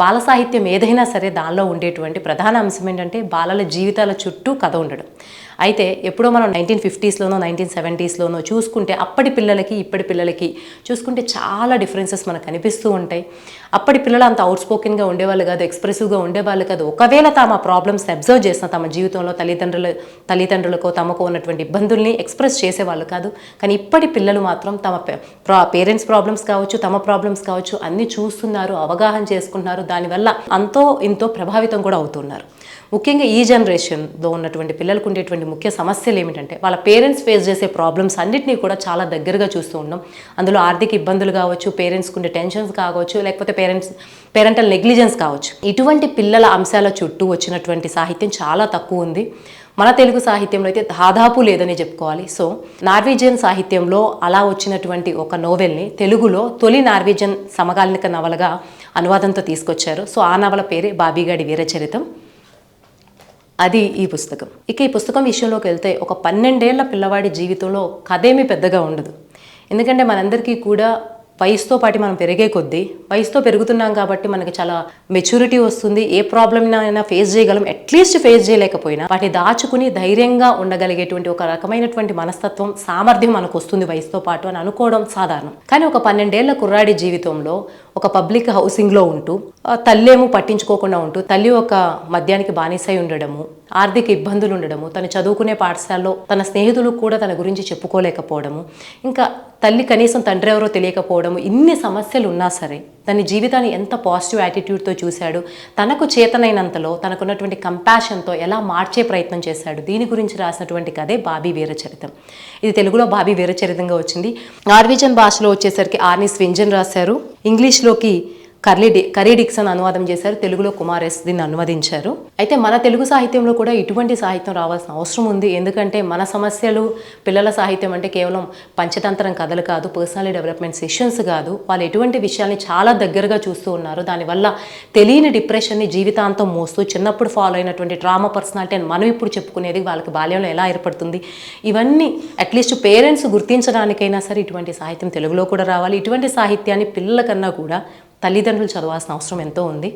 బాల సాహిత్యం ఏదైనా సరే దానిలో ఉండేటువంటి ప్రధాన అంశం ఏంటంటే బాలల జీవితాల చుట్టూ కథ ఉండడం. అయితే ఎప్పుడో మనం నైన్టీన్ ఫిఫ్టీస్లోనో నైన్టీన్ సెవెంటీస్లోనో చూసుకుంటే అప్పటి పిల్లలకి ఇప్పటి పిల్లలకి చూసుకుంటే చాలా డిఫరెన్సెస్ మనకు కనిపిస్తూ ఉంటాయి. అప్పటి పిల్లలు అంత అవుట్ స్పోకెన్గా ఉండేవాళ్ళు కాదు ఎక్స్ప్రెసివ్గా ఉండేవాళ్ళు కాదు. ఒకవేళ తమ ప్రాబ్లమ్స్ అబ్జర్వ్ చేసిన తమ జీవితంలో తల్లిదండ్రుల తల్లిదండ్రులకు తమకు ఉన్నటువంటి ఇబ్బందుల్ని ఎక్స్ప్రెస్ చేసేవాళ్ళు కాదు. కానీ ఇప్పటి పిల్లలు మాత్రం తమ పేరెంట్స్ ప్రాబ్లమ్స్ కావచ్చు తమ ప్రాబ్లమ్స్ కావచ్చు అన్నీ చూస్తున్నారు అవగాహన చేసుకుంటున్నారు. దానివల్ల అంతో ఇంతో ప్రభావితం కూడా అవుతున్నారు. ముఖ్యంగా ఈ జనరేషన్లో ఉన్నటువంటి పిల్లలకు ఉండేటువంటి ముఖ్య సమస్యలు ఏమిటంటే వాళ్ళ పేరెంట్స్ ఫేస్ చేసే ప్రాబ్లమ్స్ అన్నిటినీ కూడా చాలా దగ్గరగా చూస్తూ ఉన్నాం. అందులో ఆర్థిక ఇబ్బందులు కావచ్చు పేరెంట్స్కి ఉండే టెన్షన్స్ కావచ్చు లేకపోతే పేరెంట్స్ పేరెంటల్ నెగ్లిజెన్స్ కావచ్చు. ఇటువంటి పిల్లల అంశాల చుట్టూ వచ్చినటువంటి సాహిత్యం చాలా తక్కువ ఉంది. మన తెలుగు సాహిత్యంలో అయితే దాదాపు లేదని చెప్పుకోవాలి. సో నార్వేజియన్ సాహిత్యంలో అలా వచ్చినటువంటి ఒక నోవెల్ని తెలుగులో తొలి నార్వేజియన్ సమకాలీనక నవలగా అనువాదంతో తీసుకొచ్చారు. సో ఆ నవల పేరే బాబీగాడి వీరచరితం. అది ఈ పుస్తకం. ఇక ఈ పుస్తకం విషయంలోకి వెళ్తే ఒక పన్నెండేళ్ళ పిల్లవాడి జీవితంలో కథేమీ పెద్దగా ఉండదు. ఎందుకంటే మనందరికీ కూడా వయసుతో పాటు మనం పెరిగే కొద్దీ వయసుతో పెరుగుతున్నాం కాబట్టి మనకి చాలా మెచ్యూరిటీ వస్తుంది. ఏ ప్రాబ్లమ్ అయినా ఫేస్ చేయగలం అట్లీస్ట్ ఫేస్ చేయలేకపోయినా వాటిని దాచుకుని ధైర్యంగా ఉండగలిగేటువంటి ఒక రకమైనటువంటి మనస్తత్వం సామర్థ్యం మనకు వస్తుంది వయసుతో పాటు అని అనుకోవడం సాధారణం. కానీ ఒక పన్నెండేళ్ళ కుర్రాడి జీవితంలో ఒక పబ్లిక్ హౌసింగ్లో ఉంటూ తల్లేమో పట్టించుకోకుండా ఉంటూ తల్లి ఒక మద్యానికి బానిసై ఉండడము ఆర్థిక ఇబ్బందులు ఉండడము తను చదువుకునే పాఠశాలలో తన స్నేహితులు కూడా తన గురించి చెప్పుకోలేకపోవడము ఇంకా తల్లి కనీసం తండ్రి ఎవరో తెలియకపోవడము ఇన్ని సమస్యలు ఉన్నా సరే తన జీవితాన్ని ఎంత పాజిటివ్ యాటిట్యూడ్తో చూశాడు తనకు చేతనైనంతలో తనకున్నటువంటి కంపాషన్తో ఎలా మార్చే ప్రయత్నం చేశాడు దీని గురించి రాసినటువంటి కథే బాబీ వీరచరితం. ఇది తెలుగులో బాబీ వీరచరితంగా వచ్చింది. నార్వీజన్ భాషలో వచ్చేసరికి ఆర్ని స్వింజన్ రాశారు. ఇంగ్లీష్లోకి కర్లీ కరీ డిక్సన్ అనువాదం చేశారు. తెలుగులో కుమారెస్ దీన్ని అనువదించారు. అయితే మన తెలుగు సాహిత్యంలో కూడా ఇటువంటి సాహిత్యం రావాల్సిన అవసరం ఉంది. ఎందుకంటే మన సమస్యలు పిల్లల సాహిత్యం అంటే కేవలం పంచతంత్రం కథలు కాదు పర్సనల్ డెవలప్మెంట్ సెషన్స్ కాదు. వాళ్ళు ఎటువంటి విషయాల్ని చాలా దగ్గరగా చూస్తూ ఉన్నారు. దానివల్ల తెలియని డిప్రెషన్ని జీవితాంతం మోస్తూ చిన్నప్పుడు ఫాలో అయినటువంటి డ్రామా పర్సనాలిటీ అని మనం ఇప్పుడు చెప్పుకునేది వాళ్ళకి బాల్యంలో ఎలా ఏర్పడుతుంది. ఇవన్నీ అట్లీస్ట్ పేరెంట్స్ గుర్తించడానికైనా సరే ఇటువంటి సాహిత్యం తెలుగులో కూడా రావాలి. ఇటువంటి సాహిత్యాన్ని పిల్లల కన్నా కూడా తల్లిదండ్రులు చదవాల్సిన అవసరం ఎంతో ఉంది.